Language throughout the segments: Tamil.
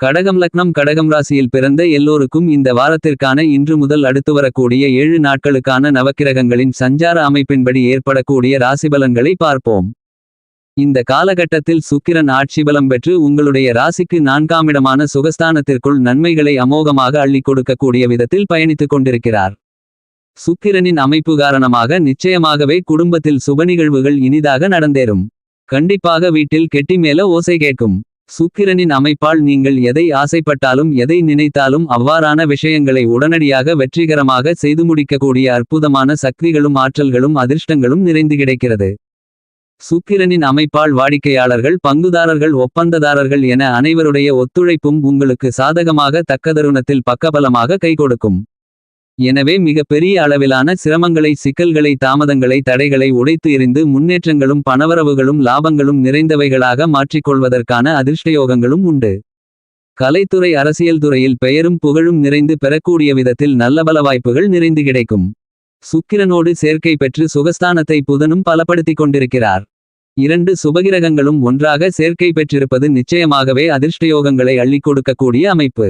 கடகம் லக்னம் கடகம் ராசியில் பிறந்த எல்லோருக்கும் இந்த வாரத்திற்கான இன்று முதல் அடுத்து வரக்கூடிய ஏழு நாட்களுக்கான நவக்கிரகங்களின் சஞ்சார அமைப்பின்படி ஏற்படக்கூடிய ராசிபலன்களை பார்ப்போம். இந்த காலகட்டத்தில் சுக்கிரன் ஆட்சி பலம் பெற்று உங்களுடைய ராசிக்கு நான்காமிடமான சுகஸ்தானத்திற்குள் நன்மைகளை அமோகமாக அள்ளிக் கொடுக்கக்கூடிய விதத்தில் பயணித்துக் கொண்டிருக்கிறார். சுக்கிரனின் அமைப்பு காரணமாக நிச்சயமாகவே குடும்பத்தில் சுபநிகழ்வுகள் இனிதாக நடந்தேறும். கண்டிப்பாக வீட்டில் கெட்டி மேல ஓசை கேட்கும். சுக்கிரனின் அமைப்பால் நீங்கள் எதை ஆசைப்பட்டாலும் எதை நினைத்தாலும் அவ்வாறான விஷயங்களை உடனடியாக வெற்றிகரமாக செய்து முடிக்கக்கூடிய அற்புதமான சக்திகளும் ஆற்றல்களும் அதிர்ஷ்டங்களும் நிறைந்து கிடைக்கிறது. சுக்கிரனின் அமைப்பால் வாடிக்கையாளர்கள் பங்குதாரர்கள் ஒப்பந்ததாரர்கள் என அனைவருடைய ஒத்துழைப்பும் உங்களுக்கு சாதகமாக தக்கதருணத்தில் பக்கபலமாக கை கொடுக்கும் எனவே மிக பெரிய அளவிலான சிரமங்களை சிக்கல்களை தாமதங்களை தடைகளை உடைத்து எறிந்து முன்னேற்றங்களும் பணவரவுகளும் லாபங்களும் நிறைந்தவைகளாக மாற்றிக்கொள்வதற்கான அதிர்ஷ்டயோகங்களும் உண்டு. கலைத்துறை அரசியல் துறையில் பெயரும் புகழும் நிறைந்து பெறக்கூடிய விதத்தில் நல்ல பல வாய்ப்புகள் நிறைந்து கிடைக்கும். சுக்கிரனோடு சேர்க்கை பெற்று சுகஸ்தானத்தை புதனும் பலப்படுத்திக் கொண்டிருக்கிறார். இரண்டு சுபகிரகங்களும் ஒன்றாக சேர்க்கை பெற்றிருப்பது நிச்சயமாகவே அதிர்ஷ்டயோகங்களை அள்ளிக் கொடுக்கக்கூடிய அமைப்பு.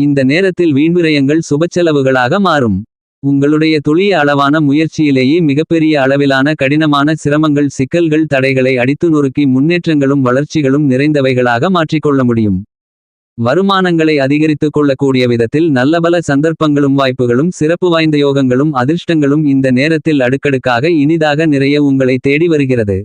இந்த நேரத்தில் வீண்விரயங்கள் சுபச்செலவுகளாக மாறும். உங்களுடைய துளிய அளவான முயற்சியிலேயே மிகப்பெரிய அளவிலான கடினமான சிரமங்கள் சிக்கல்கள் தடைகளை அடித்து நொறுக்கி முன்னேற்றங்களும் வளர்ச்சிகளும் நிறைந்தவைகளாக மாற்றிக்கொள்ள முடியும். வருமானங்களை அதிகரித்துக் கொள்ளக்கூடிய விதத்தில் நல்லபல சந்தர்ப்பங்களும் வாய்ப்புகளும் சிறப்பு வாய்ந்த யோகங்களும் அதிர்ஷ்டங்களும் இந்த நேரத்தில் அடுக்கடுக்காக இனிதாக நிறைய உங்களை தேடி வருகிறது.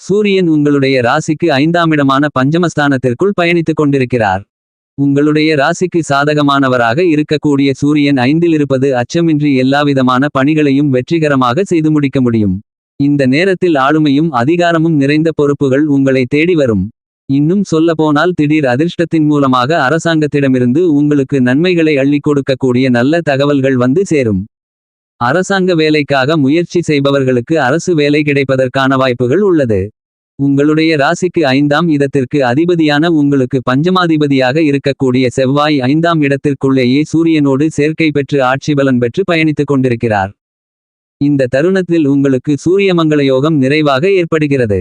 சூரியன் உங்களுடைய ராசிக்கு ஐந்தாமிடமான பஞ்சமஸ்தானத்திற்குள் பயணித்துக் கொண்டிருக்கிறார். உங்களுடைய ராசிக்கு சாதகமானவராக இருக்கக்கூடிய சூரியன் ஐந்தில் இருப்பது அச்சமின்றி எல்லாவிதமான பணிகளையும் வெற்றிகரமாக செய்து முடிக்க முடியும். இந்த நேரத்தில் ஆளுமையும் அதிகாரமும் நிறைந்த பொறுப்புகள் உங்களை தேடி வரும். இன்னும் சொல்லப்போனால் திடீர் அதிர்ஷ்டத்தின் மூலமாக அரசாங்கத்திடமிருந்து உங்களுக்கு நன்மைகளை அள்ளிக் கொடுக்கக்கூடிய நல்ல தகவல்கள் வந்து சேரும். அரசாங்க வேலைக்காக முயற்சி செய்பவர்களுக்கு அரசு வேலை கிடைப்பதற்கான வாய்ப்புகள் உள்ளது. உங்களுடைய ராசிக்கு ஐந்தாம் இடத்திற்கு அதிபதியான உங்களுக்கு பஞ்சமாதிபதியாக இருக்கக்கூடிய செவ்வாய் ஐந்தாம் இடத்திற்குள்ளேயே சூரியனோடு சேர்க்கை பெற்று ஆட்சி பலன் பெற்று பயணித்துக் கொண்டிருக்கிறார். இந்த தருணத்தில் உங்களுக்கு சூரியமங்கள யோகம் நிறைவாக ஏற்படுகிறது.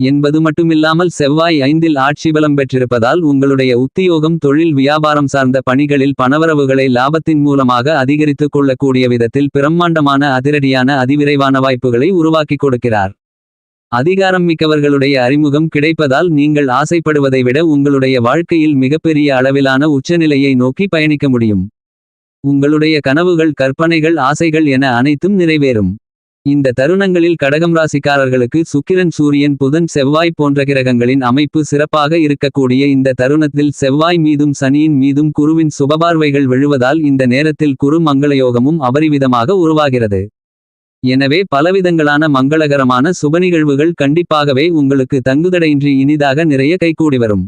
என்பது மட்டுமில்லாமல் செவ்வாய் ஐந்தில் ஆட்சி பலம் பெற்றிருப்பதால் உங்களுடைய உத்தியோகம் தொழில் வியாபாரம் சார்ந்த பணிகளில் பணவரவுகளை லாபத்தின் மூலமாக அதிகரித்துக் கொள்ளக்கூடிய விதத்தில் பிரம்மாண்டமான அதிரடியான அதிவிரைவான வாய்ப்புகளை உருவாக்கிக் கொடுக்கிறார். அதிகாரம் மிக்கவர்களுடைய அறிமுகம் கிடைப்பதால் நீங்கள் ஆசைப்படுவதை விட உங்களுடைய வாழ்க்கையில் மிகப்பெரிய அளவிலான உச்சநிலையை நோக்கி பயணிக்க முடியும். உங்களுடைய கனவுகள் கற்பனைகள் ஆசைகள் என அனைத்தும் நிறைவேறும். இந்த தருணங்களில் கடகம் ராசிக்காரர்களுக்கு சுக்கிரன் சூரியன் புதன் செவ்வாய் போன்ற கிரகங்களின் அமைப்பு சிறப்பாக இருக்கக்கூடிய இந்த தருணத்தில் செவ்வாய் மீதும் சனியின் மீதும் குருவின் சுபபார்வைகள் விழுவதால் இந்த நேரத்தில் குரு மங்களயோகமும் அபரிவிதமாக உருவாகிறது. எனவே பலவிதங்களான மங்களகரமான சுபநிகழ்வுகள் கண்டிப்பாகவே உங்களுக்கு தங்குதடையின்றி இனிதாக நிறைய கைகூடி வரும்.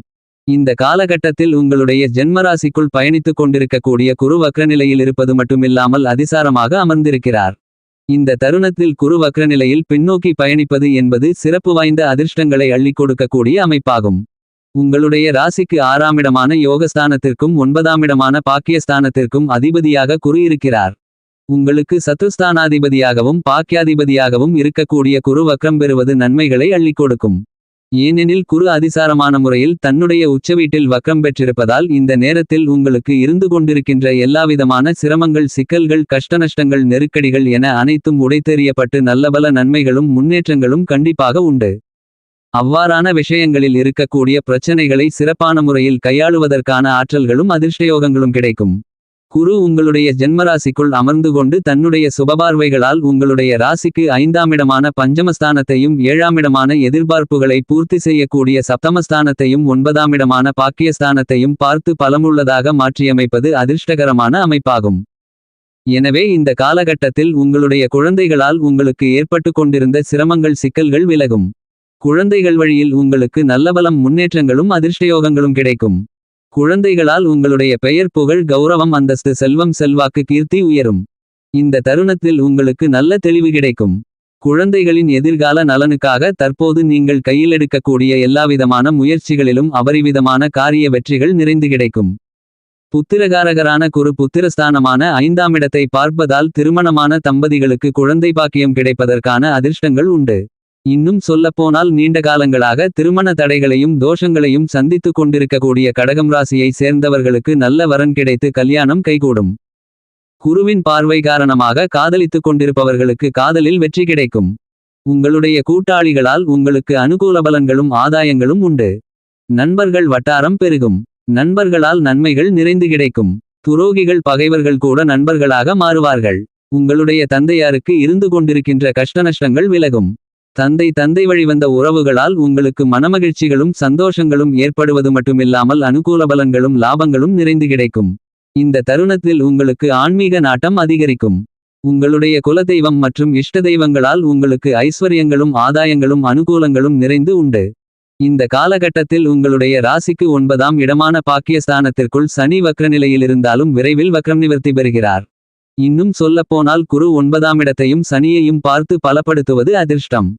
இந்த காலகட்டத்தில் உங்களுடைய ஜென்மராசிக்குள் பயணித்துக் கொண்டிருக்கக்கூடிய குரு வக்ரநிலையில் இருப்பது மட்டுமில்லாமல் அதிசாரமாக அமர்ந்திருக்கிறார். இந்த தருணத்தில் குரு வக்ரநிலையில் பின்னோக்கி பயணிப்பது என்பது சிறப்பு வாய்ந்த அதிர்ஷ்டங்களை அள்ளி கொடுக்கக்கூடிய அமைப்பாகும். உங்களுடைய ராசிக்கு ஆறாமிடமான யோகஸ்தானத்திற்கும் ஒன்பதாமிடமான பாக்கியஸ்தானத்திற்கும் அதிபதியாக குரு இருக்கிறார். உங்களுக்கு சத்துஸ்தானாதிபதியாகவும் பாக்கியாதிபதியாகவும் இருக்கக்கூடிய குரு வக்ரம் பெறுவது நன்மைகளை அள்ளிக் கொடுக்கும் ஏனெனில் குரு அதிசாரமான முறையில் தன்னுடைய உச்சவீட்டில் வக்ரம் பெற்றிருப்பதால் இந்த நேரத்தில் உங்களுக்கு இருந்து கொண்டிருக்கின்ற எல்லாவிதமான சிரமங்கள் சிக்கல்கள் கஷ்டநஷ்டங்கள் நெருக்கடிகள் என அனைத்தும் உடைத்தெறியப்பட்டு நல்லபல நன்மைகளும் முன்னேற்றங்களும் கண்டிப்பாக உண்டு. அவ்வாறான விஷயங்களில் இருக்கக்கூடிய பிரச்சனைகளை சிறப்பான முறையில் கையாளுவதற்கான ஆற்றல்களும் அதிர்ஷ்டயோகங்களும் கிடைக்கும். குரு உங்களுடைய ஜென்மராசிக்குள் அமர்ந்து கொண்டு தன்னுடைய சுபபார்வைகளால் உங்களுடைய ராசிக்கு ஐந்தாமிடமான பஞ்சமஸ்தானத்தையும் ஏழாமிடமான எதிர்பார்ப்புகளை பூர்த்தி செய்யக்கூடிய சப்தமஸ்தானத்தையும் ஒன்பதாமிடமான பாக்கியஸ்தானத்தையும் பார்த்து பலமுள்ளதாக மாற்றியமைப்பது அதிர்ஷ்டகரமான அமைப்பாகும். எனவே இந்த காலகட்டத்தில் உங்களுடைய குழந்தைகளால் உங்களுக்கு ஏற்பட்டு கொண்டிருந்த சிரமங்கள் சிக்கல்கள் விலகும். குழந்தைகள் வழியில் உங்களுக்கு நல்லபலம் முன்னேற்றங்களும் அதிர்ஷ்டயோகங்களும் கிடைக்கும். குழந்தைகளால் உங்களுடைய பெயர் புகழ் கௌரவம் அந்தஸ்து செல்வம் செல்வாக்கு கீர்த்தி உயரும். இந்த தருணத்தில் உங்களுக்கு நல்ல தெளிவு கிடைக்கும். குழந்தைகளின் எதிர்கால நலனுக்காக தற்போது நீங்கள் கையில் எடுக்கக்கூடிய எல்லாவிதமான முயற்சிகளிலும் அபரிவிதமான காரிய வெற்றிகள் நிறைந்து கிடைக்கும். புத்திரகாரகரான குரு புத்திரஸ்தானமான ஐந்தாம் இடத்தை பார்ப்பதால் திருமணமான தம்பதிகளுக்கு குழந்தை பாக்கியம் கிடைப்பதற்கான அதிர்ஷ்டங்கள் உண்டு. இன்னும் சொல்லப்போனால் நீண்ட காலங்களாக திருமண தடைகளையும் தோஷங்களையும் சந்தித்துக் கொண்டிருக்கக்கூடிய கடகம் ராசியை சேர்ந்தவர்களுக்கு நல்ல வரன் கிடைத்து கல்யாணம் கைகூடும். குருவின் பார்வை காரணமாக காதலித்துக் கொண்டிருப்பவர்களுக்கு காதலில் வெற்றி கிடைக்கும். உங்களுடைய கூட்டாளிகளால் உங்களுக்கு அனுகூல பலன்களும் ஆதாயங்களும் உண்டு. நண்பர்கள் வட்டாரம் பெருகும். நண்பர்களால் நன்மைகள் நிறைந்து கிடைக்கும். துரோகிகள் பகைவர்கள் கூட நண்பர்களாக மாறுவார்கள். உங்களுடைய தந்தையாருக்கு இருந்து கொண்டிருக்கின்ற கஷ்டநஷ்டங்கள் விலகும். தந்தை தந்தை வழிவந்த உறவுகளால் உங்களுக்கு மனமகிழ்ச்சிகளும் சந்தோஷங்களும் ஏற்படுவது மட்டுமில்லாமல் அனுகூல பலன்களும் லாபங்களும் நிறைந்து கிடைக்கும். இந்த தருணத்தில் உங்களுக்கு ஆன்மீக நாட்டம் அதிகரிக்கும். உங்களுடைய குலதெய்வம் மற்றும் இஷ்ட தெய்வங்களால் உங்களுக்கு ஐஸ்வர்யங்களும் ஆதாயங்களும் அனுகூலங்களும் நிறைந்து உண்டு. இந்த காலகட்டத்தில் உங்களுடைய ராசிக்கு ஒன்பதாம் இடமான பாக்கியஸ்தானத்திற்குள் சனி வக்ரநிலையில் இருந்தாலும் விரைவில் வக்ரம் நிவர்த்தி பெறுகிறார். இன்னும் சொல்லப்போனால் குரு ஒன்பதாம் இடத்தையும் சனியையும் பார்த்து பலப்படுத்துவது அதிர்ஷ்டம்.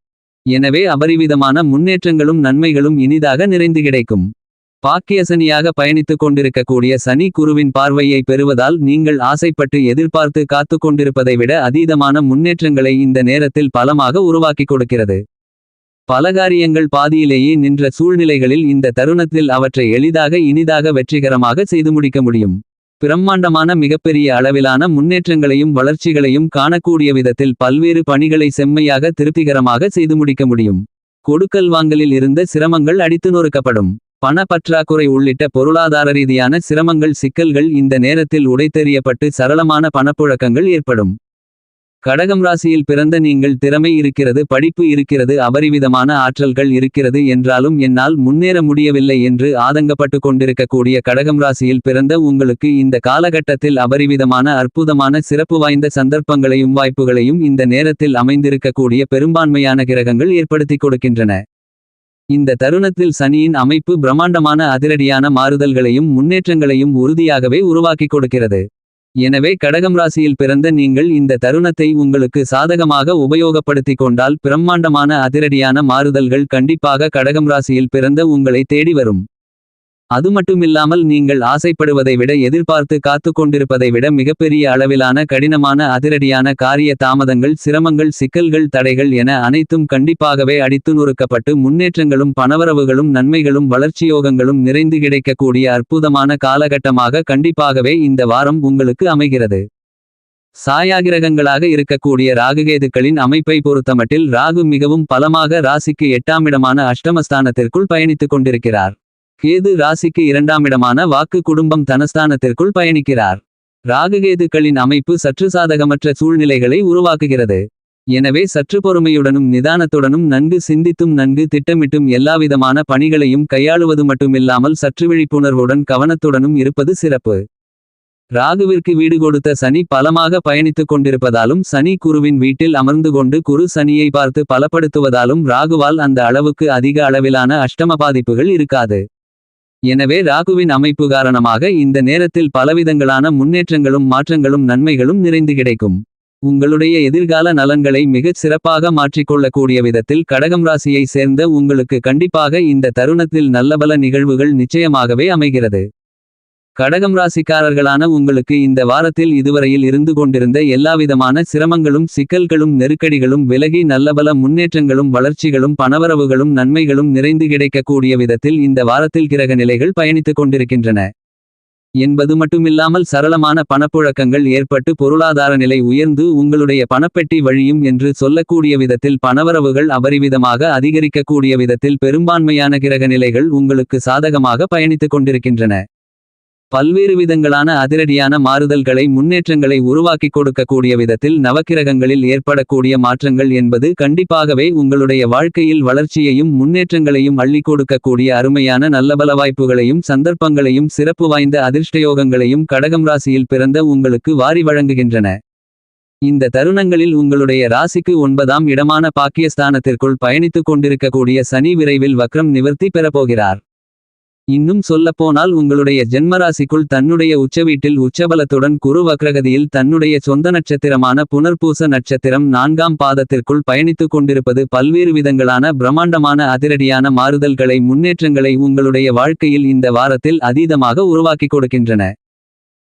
எனவே அபரிவிதமான முன்னேற்றங்களும் நன்மைகளும் இனிதாக நிறைந்து கிடைக்கும். பாக்கியசனியாக பயணித்துக் கொண்டிருக்கக்கூடிய சனி குருவின் பார்வையை பெறுவதால் நீங்கள் ஆசைப்பட்டு எதிர்பார்த்து காத்துக் கொண்டிருப்பதை விட அதீதமான முன்னேற்றங்களை இந்த நேரத்தில் பலமாக உருவாக்கிக் கொடுக்கிறது. பல காரியங்கள் பாதியிலேயே நின்ற சூழ்நிலைகளில் இந்த தருணத்தில் அவற்றை எளிதாக இனிதாக வெற்றிகரமாக செய்து முடிக்க முடியும். பிரம்மாண்டமான மிகப்பெரிய அளவிலான முன்னேற்றங்களையும் வளர்ச்சிகளையும் காணக்கூடிய விதத்தில் பல்வேறு பணிகளை செம்மையாக திருப்திகரமாக செய்து முடிக்க முடியும். கொடுக்கல் வாங்கலில் இருந்த சிரமங்கள் அடித்து நொறுக்கப்படும். பண பற்றாக்குறை உள்ளிட்ட பொருளாதார ரீதியான சிரமங்கள் சிக்கல்கள் இந்த நேரத்தில் உடைத்தெறியப்பட்டு சரளமான பணப்புழக்கங்கள் ஏற்படும். கடகம் ராசியில் பிறந்த நீங்கள் திறமை இருக்கிறது படிப்பு இருக்கிறது அபரிவிதமான ஆற்றல்கள் இருக்கிறது என்றாலும் என்னால் முன்னேற முடியவில்லை என்று ஆதங்கப்பட்டு கொண்டிருக்கக்கூடிய கடகம் ராசியில் பிறந்த உங்களுக்கு இந்த காலகட்டத்தில் அபரிவிதமான அற்புதமான சிறப்பு வாய்ந்த சந்தர்ப்பங்களையும் வாய்ப்புகளையும் இந்த நேரத்தில் அமைந்திருக்கக்கூடிய பெரும்பான்மையான கிரகங்கள் ஏற்படுத்திக் கொடுக்கின்றன. இந்த தருணத்தில் சனியின் அமைப்பு பிரம்மாண்டமான அதிரடியான மாறுதல்களையும் முன்னேற்றங்களையும் உறுதியாகவே உருவாக்கிக் கொடுக்கிறது. எனவே கடகம் ராசியில் பிறந்த நீங்கள் இந்த தருணத்தை உங்களுக்கு சாதகமாக உபயோகப்படுத்திக் கொண்டால் பிரம்மாண்டமான அதிரடியான மாறுதல்கள் கண்டிப்பாக கடகம் ராசியில் பிறந்த உங்களை தேடி வரும். அது மட்டுமில்லாமல் நீங்கள் ஆசைப்படுவதை விட எதிர்பார்த்து காத்து கொண்டிருப்பதை விட மிகப்பெரிய அளவிலான கடினமான அதிரடியான காரிய தாமதங்கள் சிரமங்கள் சிக்கல்கள் தடைகள் என அனைத்தும் கண்டிப்பாகவே அடித்து நொறுக்கப்பட்டு முன்னேற்றங்களும் பணவரவுகளும் நன்மைகளும் வளர்ச்சியோகங்களும் நிறைந்து கிடைக்கக்கூடிய அற்புதமான காலகட்டமாக கண்டிப்பாகவே இந்த வாரம் உங்களுக்கு அமைகிறது. சாயாகிரகங்களாக இருக்கக்கூடிய ராகுகேதுக்களின் அமைப்பை பொறுத்தமட்டில் ராகு மிகவும் பலமாக ராசிக்கு எட்டாமிடமான அஷ்டமஸ்தானத்திற்குள் பயணித்துக் கொண்டிருக்கிறார். கேது ராசிக்கு இரண்டாமிடமான வாக்கு குடும்பம் தனஸ்தானத்திற்குள் பயணிக்கிறார். ராகுகேதுக்களின் அமைப்பு சற்று சாதகமற்ற சூழ்நிலைகளை உருவாக்குகிறது. எனவே சற்று பொறுமையுடனும் நிதானத்துடனும் நன்கு சிந்தித்தும் நன்கு திட்டமிட்டும் எல்லாவிதமான பணிகளையும் கையாளுவது மட்டுமில்லாமல் சற்று விழிப்புணர்வுடன் கவனத்துடனும் இருப்பது சிறப்பு. ராகுவிற்கு வீடு கொடுத்த சனி பலமாக பயணித்துக் கொண்டிருப்பதாலும் சனி குருவின் வீட்டில் அமர்ந்து கொண்டு குரு சனியை பார்த்து பலப்படுத்துவதாலும் ராகுவால் அந்த அளவுக்கு அதிக அளவிலான அஷ்டம பாதிப்புகள் இருக்காது. எனவே ராகுவின் அமைப்பு காரணமாக இந்த நேரத்தில் பலவிதங்களான முன்னேற்றங்களும் மாற்றங்களும் நன்மைகளும் நிறைந்து கிடைக்கும். உங்களுடைய எதிர்கால நலன்களை மிகச் சிறப்பாக மாற்றிக்கொள்ளக்கூடிய விதத்தில் கடகம் ராசியை சேர்ந்த உங்களுக்கு கண்டிப்பாக இந்த தருணத்தில் நல்லபல நிகழ்வுகள் நிச்சயமாகவே அமைகிறது. கடகம் ராசிக்காரர்களான உங்களுக்கு இந்த வாரத்தில் இதுவரையில் இருந்து கொண்டிருந்த எல்லாவிதமான சிரமங்களும் சிக்கல்களும் நெருக்கடிகளும் விலகி நல்லபல முன்னேற்றங்களும் வளர்ச்சிகளும் பணவரவுகளும் நன்மைகளும் நிறைந்து கிடைக்கக்கூடிய விதத்தில் இந்த வாரத்தில் கிரக நிலைகள் பயணித்துக் கொண்டிருக்கின்றன. என்பது மட்டுமில்லாமல் சரளமான பணப்புழக்கங்கள் ஏற்பட்டு பொருளாதார நிலை உயர்ந்து உங்களுடைய பணப்பெட்டி வழியும் என்று சொல்லக்கூடிய விதத்தில் பணவரவுகள் அபரிவிதமாக அதிகரிக்கக்கூடிய விதத்தில் பெரும்பான்மையான கிரக நிலைகள் உங்களுக்கு சாதகமாக பயணித்துக் கொண்டிருக்கின்றன. பல்வேறு விதங்களான அதிரடியான மாறுதல்களை முன்னேற்றங்களை உருவாக்கிக் கொடுக்கக்கூடிய விதத்தில் நவக்கிரகங்களில் ஏற்படக்கூடிய மாற்றங்கள் என்பது கண்டிப்பாகவே உங்களுடைய வாழ்க்கையில் வளர்ச்சியையும் முன்னேற்றங்களையும் அள்ளிக் கொடுக்கக்கூடிய அருமையான நல்லபல வாய்ப்புகளையும் சந்தர்ப்பங்களையும் சிறப்பு வாய்ந்த அதிர்ஷ்டயோகங்களையும் கடகம் ராசியில் பிறந்த உங்களுக்கு வாரி வழங்குகின்றன. இந்த தருணங்களில் உங்களுடைய ராசிக்கு ஒன்பதாம் இடமான பாக்கியஸ்தானத்திற்குள் பயணித்துக் கொண்டிருக்கக்கூடிய சனி விரைவில் வக்ரம் நிவர்த்தி பெறப்போகிறார். இன்னும் சொல்லப்போனால் உங்களுடைய ஜென்மராசிக்குள் தன்னுடைய உச்சவீட்டில் உச்சபலத்துடன் குரு வக்ரகதியில் தன்னுடைய சொந்த நட்சத்திரமான புனர்பூச நட்சத்திரம் நான்காம் பாதத்திற்குள் பயணித்துக் கொண்டிருப்பது பல்வேறு விதங்களான பிரம்மாண்டமான அதிரடியான மாறுதல்களை முன்னேற்றங்களை உங்களுடைய வாழ்க்கையில் இந்த வாரத்தில் அதீதமாக உருவாக்கிக் கொடுக்கின்றன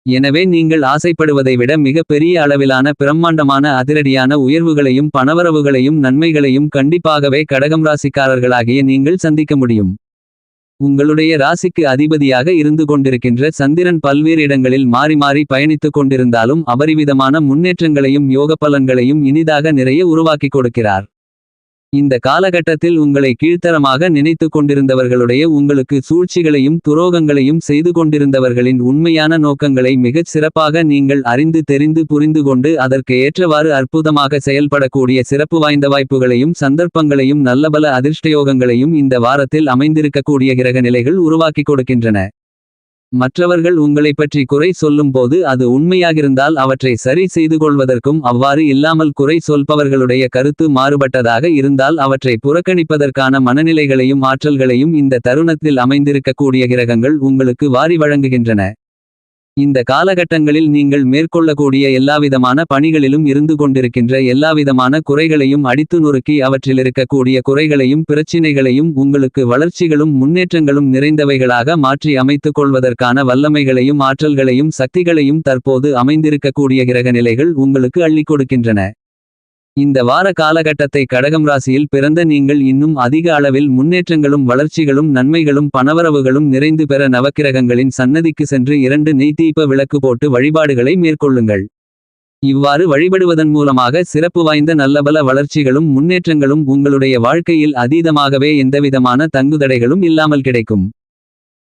எனவே நீங்கள் ஆசைப்படுவதை விட மிக பெரிய அளவிலான பிரம்மாண்டமான அதிரடியான உயர்வுகளையும் பணவரவுகளையும் நன்மைகளையும் கண்டிப்பாகவே கடகம் ராசிக்காரர்களாகிய நீங்கள் சந்திக்க முடியும். உங்களுடைய ராசிக்கு அதிபதியாக இருந்து கொண்டிருக்கின்ற சந்திரன் பல்வேறு இடங்களில் மாறி மாறி பயணித்துக் கொண்டிருந்தாலும் அபரிவிதமான முன்னேற்றங்களையும் யோக பலன்களையும் இனிதாக நிறைய உருவாக்கிக் கொடுக்கிறார். இந்த காலகட்டத்தில் உங்களை கீழ்த்தரமாக நினைத்துக் கொண்டிருந்தவர்களுடைய உங்களுக்கு சூழ்ச்சிகளையும் துரோகங்களையும் செய்து கொண்டிருந்தவர்களின் உண்மையான நோக்கங்களை மிகச் சிறப்பாக நீங்கள் அறிந்து தெரிந்து புரிந்து கொண்டு அதற்கு ஏற்றவாறு அற்புதமாக செயல்படக்கூடிய சிறப்பு வாய்ந்த வாய்ப்புகளையும் சந்தர்ப்பங்களையும் நல்லபல அதிர்ஷ்டயோகங்களையும் இந்த வாரத்தில் அமைந்திருக்கக்கூடிய கிரக நிலைகள் உருவாக்கிக் கொடுக்கின்றன. மற்றவர்கள் உங்களைப் பற்றி குறை சொல்லும்போது அது உண்மையாகிருந்தால் அவற்றை சரி செய்துகொள்வதற்கும் அவ்வாறு இல்லாமல் குறை சொல்பவர்களுடைய கருத்து மாறுபட்டதாக இருந்தால் அவற்றை புறக்கணிப்பதற்கான மனநிலைகளையும் ஆற்றல்களையும் இந்த தருணத்தில் அமைந்திருக்கக்கூடிய கிரகங்கள் உங்களுக்கு வாரி வழங்குகின்றன. இந்த காலகட்டங்களில் நீங்கள் மேற்கொள்ளக்கூடிய எல்லாவிதமான பணிகளிலும் இருந்து கொண்டிருக்கின்ற எல்லாவிதமான குறைகளையும் அடித்து நொறுக்கி அவற்றிலிருக்கக்கூடிய குறைகளையும் பிரச்சினைகளையும் உங்களுக்கு வளர்ச்சிகளும் முன்னேற்றங்களும் நிறைந்தவைகளாக மாற்றி அமைத்துக் கொள்வதற்கான வல்லமைகளையும் ஆற்றல்களையும் சக்திகளையும் தற்போது அமைந்திருக்கக்கூடிய கிரக நிலைகள் உங்களுக்கு அள்ளிக் கொடுக்கின்றன. இந்த வார காலகட்டத்தை கடகம் ராசியில் பிறந்த நீங்கள் இன்னும் அதிக அளவில் முன்னேற்றங்களும் வளர்ச்சிகளும் நன்மைகளும் பணவரவுகளும் நிறைந்து பெற நவக்கிரகங்களின் சன்னதிக்கு சென்று இரண்டு நெய்தீப விளக்கு போட்டு வழிபாடுகளை மேற்கொள்ளுங்கள். இவ்வாறு வழிபடுவதன் மூலமாக சிறப்பு வாய்ந்த நல்லபல வளர்ச்சிகளும் முன்னேற்றங்களும் உங்களுடைய வாழ்க்கையில் அதீதமாகவே எந்தவிதமான தங்குதடைகளும் இல்லாமல் கிடைக்கும்.